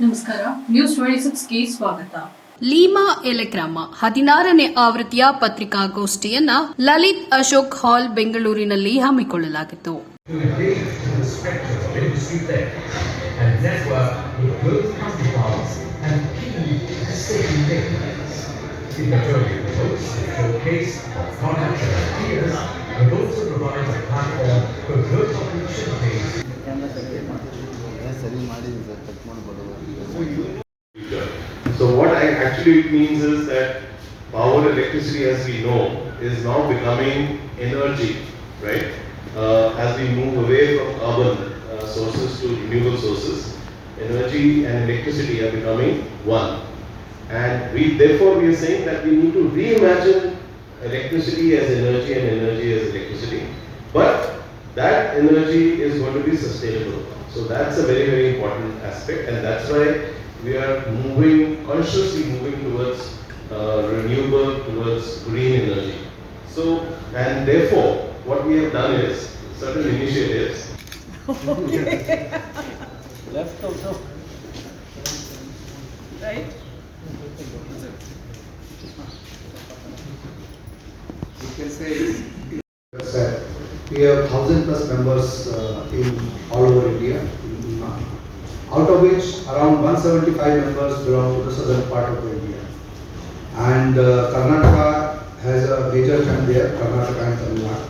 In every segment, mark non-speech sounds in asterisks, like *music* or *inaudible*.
ನಮಸ್ಕಾರ news twenty ಸಿಕ್ಸ್ಗೆ ಸ್ವಾಗತ. ಲೀಮಾ ಎಲೆಗ್ರಾಮ ಹದಿನಾರನೇ ಆವೃತ್ತಿಯ ಪತ್ರಿಕಾಗೋಷ್ಠಿಯನ್ನ ಲಲಿತ್ ಅಶೋಕ್ ಹಾಲ್ ಬೆಂಗಳೂರಿನಲ್ಲಿ ಹಮ್ಮಿಕೊಳ್ಳಲಾಗಿತ್ತು. to engage in the spectrum of industry tech and network with both company partners and key stakeholders. The Petroleum hosts a showcase of products and ideas and also provides a platform for global opportunities ಸರಿ ಮಾಡಿದ್ದೀನಿ sir cut ಮಾಡ್ಬೋದು So what I actually it means is that power electricity as we know is now becoming energy, right? Uh, as we move away from carbon uh, sources to renewable sources, energy and electricity are becoming one. And we therefore we are saying that we need to reimagine electricity as energy and energy as electricity. But that energy is going to be sustainable. So that's a very, very important aspect and that's why we are moving, consciously moving towards uh, renewable, towards green energy. So, and therefore, what we have done is certain initiatives. Okay. Left also. Right? You can say we have thousand plus members uh, in all over India. in, Out of which around 175 members belong to the southern part of India. And uh, Karnataka has a major chunk there, Karnataka and Tamil Nadu.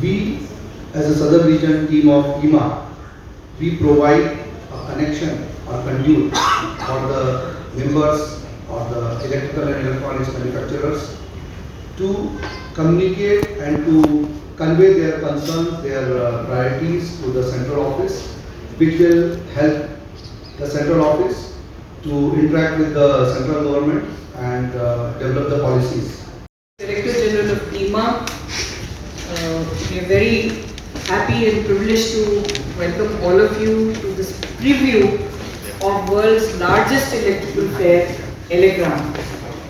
We, as a southern region team of IMA, we provide a connection or conduit for the members or the electrical and electronics manufacturers to communicate and to convey their concerns, their uh, priorities to the central office, which will help the central office to interact with the central government and uh, develop the policies. Director General of IMA. Uh, We are very happy and privileged to welcome all of you to this preview of world's largest electrical fair, Elegram.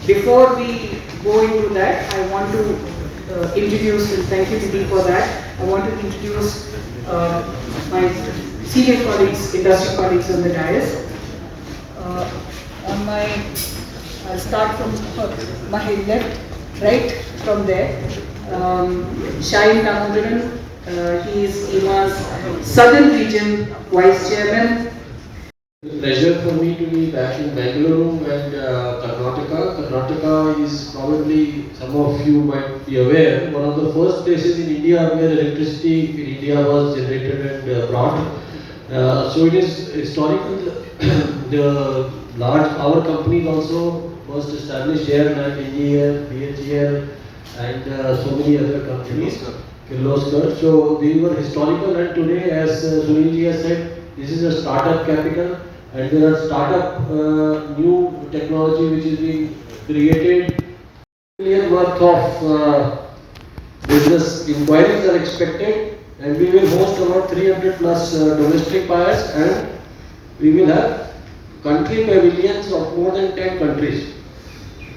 Before we go into that, I want to uh, and thank you Didi for that, I want to introduce uh, my senior colleagues, industry colleagues on the dais. Uh, On my, I'll start from *laughs* my left, right from there. Um, Damodaran, uh, he is IMA's Southern Region Vice Chairman. Pleasure for me to be back in Bangalore and uh, Karnataka. Karnataka is probably, some of you might be aware, one of the first places in India where electricity in India was generated and uh, brought. Uh, so it is historical. *coughs* the large power companies also first established here like NGL, BHEL and uh, so many other companies. Kirloskar. So they were historical and today as uh, Sunil has said, this is a startup capital and there are startup uh, new technology which is being created. Million worth of uh, business inquiries are expected and we will host about 300 plus uh, domestic buyers and we will have country pavilions of more than 10 countries.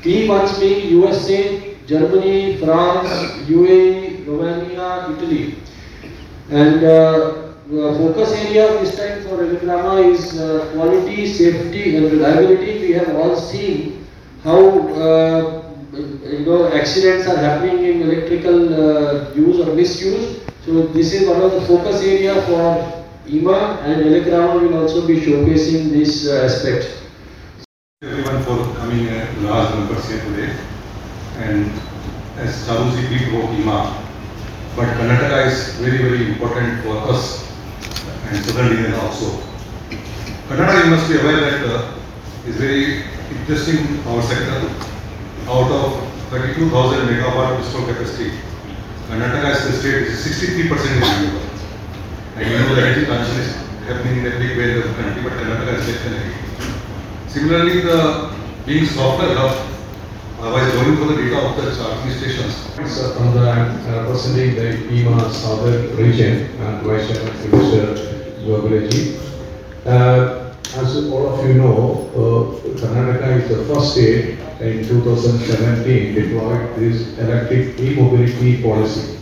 Key ones being USA, Germany, France, UAE, Romania, Italy. And uh, the focus area this time for Elegrama is uh, quality, safety and reliability. We have all seen how uh, you know accidents are happening in electrical uh, use or misuse. So this is one of the focus area for IMA and Elegrama will also be showcasing this uh, aspect. everyone for coming in large numbers here today. And as Charuji did about IMA, but Karnataka is very, very important for us and southern region also. Karnataka, you must be aware that uh, is very interesting our sector. Out of 32,000 megawatt installed capacity, Karnataka is the state is 63% is renewable. And you know the energy transition is happening in a big way in the country, but Karnataka is less than 80. Similarly, the being software hub, uh, by going for the data of the charging stations. So from the, I'm representing the EMA Southern Region and Vice Chairman Mr. Goguleji. Uh, As all of you know, uh, Karnataka is the first state in 2017 deployed this electric e-mobility policy.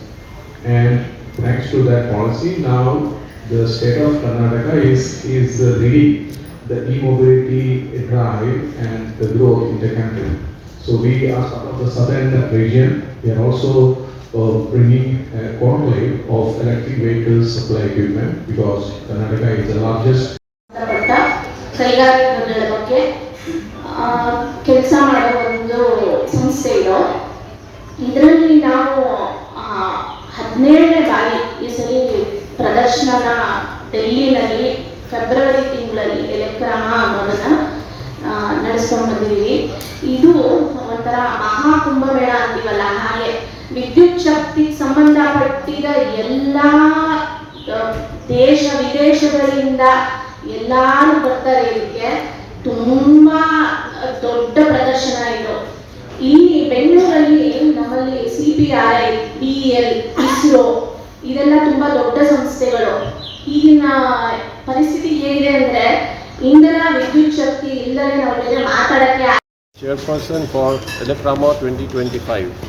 And thanks to that policy, now the state of Karnataka is, is uh, leading the e-mobility drive and the growth in the country. So we are part of the southern region. We are also uh, bringing a conclave of electric vehicle supply equipment because Karnataka is the largest. ಕೆಲಸ ಮಾಡೋ ಒಂದು ಸಂಸ್ಥೆ ಇದು. ಇದರಲ್ಲಿ ನಾವು ಹದಿನೇಳನೇ ಬಾರಿ ಈ ಸರಿ ಪ್ರದರ್ಶನ ಡೆಲ್ಲಿನಲ್ಲಿ ಫೆಬ್ರವರಿ ತಿಂಗಳಲ್ಲಿ ಎಲೆಕ್ರಾಮ ಅನ್ನೋದನ್ನ ನಡೆಸ್ಕೊಂಡು ಬಂದಿದ್ದೀವಿ ಇದು ಒಂಥರ ಮಹಾಕುಂಭಮೇಳ ಅಂತೀವಲ್ಲ ಹಾಗೆ. ವಿದ್ಯುತ್ ಶಕ್ತಿ ಸಂಬಂಧಪಟ್ಟಿದ ಎಲ್ಲ ದೇಶ ವಿದೇಶಗಳಿಂದ ಎಲ್ಲಾರು ಬರ್ತಾರೆ ಇದಕ್ಕೆ. ತುಂಬಾ ದೊಡ್ಡ ಪ್ರದರ್ಶನ ಇದು. ಇಲ್ಲಿ ಬೆಂಗಳೂರಲ್ಲಿ ನಮ್ಮಲ್ಲಿ C P I B L ISRO, ಇದೆಲ್ಲ ತುಂಬಾ ದೊಡ್ಡ ಸಂಸ್ಥೆಗಳು. ಈಗಿನ ಪರಿಸ್ಥಿತಿ ಹೇಗಿದೆ ಅಂದ್ರೆ ಇಂಧನ ವಿದ್ಯುತ್ ಶಕ್ತಿ ಇಲ್ಲದೆ ನಾವು ಮಾತಾಡಕ್ಕೆ chairperson for Elecrama twenty twenty 2025.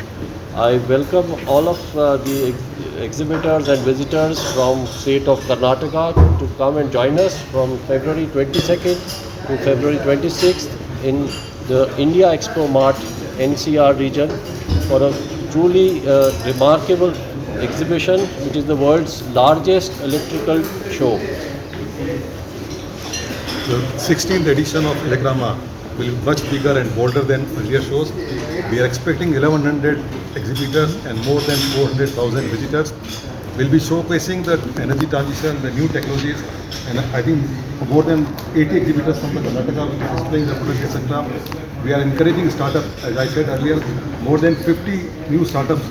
I welcome all of uh, the ex- exhibitors and visitors from state of Karnataka to come and join us from February 22nd to February 26th in the India Expo Mart NCR region for a truly uh, remarkable exhibition which is the world's largest electrical show. The 16th edition of Electrama will be much bigger and bolder than earlier shows. We are expecting 1100 exhibitors and more than 400,000 visitors. We'll be showcasing the energy transition, the new technologies, and I think more than 80 exhibitors from the Karnataka will be displaying the products, etc. We are encouraging startups, as I said earlier, more than 50 new startups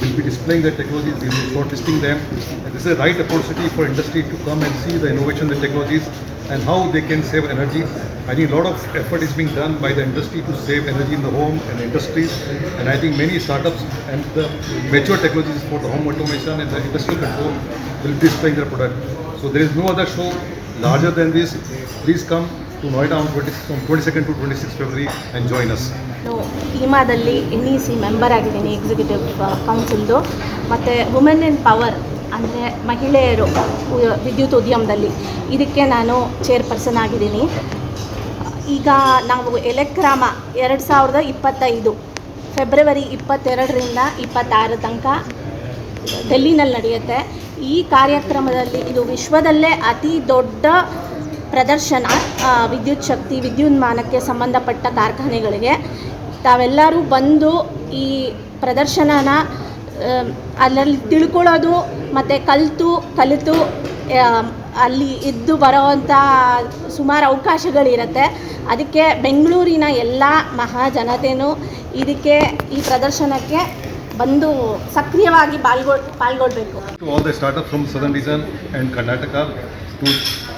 will be displaying their technologies, we'll be shortlisting them. And this is a right opportunity for industry to come and see the innovation, the technologies, and how they can save energy. I think a lot of effort is being done by the industry to save energy in the home and industries. And I think many startups and the mature technologies for the home automation and the industrial control will be displaying their product. So there is no other show larger than this. Please come to Noida on 20, from 22nd to 26th February and join us. ಹಿಮಾದಲ್ಲಿ N E C member ಆಗಿದ್ದೀನಿ executive ಕೌನ್ಸಿಲ್ದು ಮತ್ತು women in power ಅಂದರೆ ಮಹಿಳೆಯರು ವಿದ್ಯುತ್ ಉದ್ಯಮದಲ್ಲಿ ಇದಕ್ಕೆ ನಾನು ಚೇರ್ಪರ್ಸನ್ ಆಗಿದ್ದೀನಿ ಈಗ ನಾವು ಎಲೆಕ್ರಾಮ ಎರಡು ಸಾವಿರದ ಇಪ್ಪತ್ತೈದು, ಫೆಬ್ರವರಿ ಇಪ್ಪತ್ತೆರಡರಿಂದ ಇಪ್ಪತ್ತಾರ ತನಕ ಡೆಲ್ಲಿನಲ್ಲಿ ನಡೆಯುತ್ತೆ. ಈ ಕಾರ್ಯಕ್ರಮದಲ್ಲಿ ಇದು ವಿಶ್ವದಲ್ಲೇ ಅತಿ ದೊಡ್ಡ ಪ್ರದರ್ಶನ ವಿದ್ಯುತ್ ಶಕ್ತಿ, ವಿದ್ಯುನ್ಮಾನಕ್ಕೆ ಸಂಬಂಧಪಟ್ಟ ಕಾರ್ಖಾನೆಗಳಿಗೆ. ತಾವೆಲ್ಲರೂ ಬಂದು ಈ ಪ್ರದರ್ಶನನ ಅದರಲ್ಲಿ ತಿಳ್ಕೊಳ್ಳೋದು, ಮತ್ತು ಕಲಿತು ಕಲಿತು ಅಲ್ಲಿ ಇದ್ದು ಬರೋವಂಥ ಸುಮಾರು ಅವಕಾಶಗಳಿರುತ್ತೆ ಅದಕ್ಕೆ ಬೆಂಗಳೂರಿನ ಎಲ್ಲ ಮಹಾಜನತೆಯೂ ಇದಕ್ಕೆ ಈ ಪ್ರದರ್ಶನಕ್ಕೆ ಬಂದು ಸಕ್ರಿಯವಾಗಿ ಪಾಲ್ಗೊ ಪಾಲ್ಗೊಳ್ಬೇಕು to all the startups from southern region and Karnataka to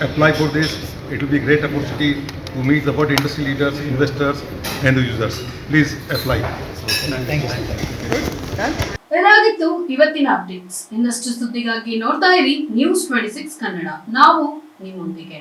apply for this. It will be a great opportunity to meet the what industry leaders, investors and the users. Please apply. ಇದಾಗಿತ್ತು ಇವತ್ತಿನ updates. ಇನ್ನಷ್ಟು ಸುದ್ದಿಗಾಗಿ ನೋಡ್ತಾ ಇರಿ news twenty six Kannada. ನಾವು ನಿಮ್ಮೊಂದಿಗೆ.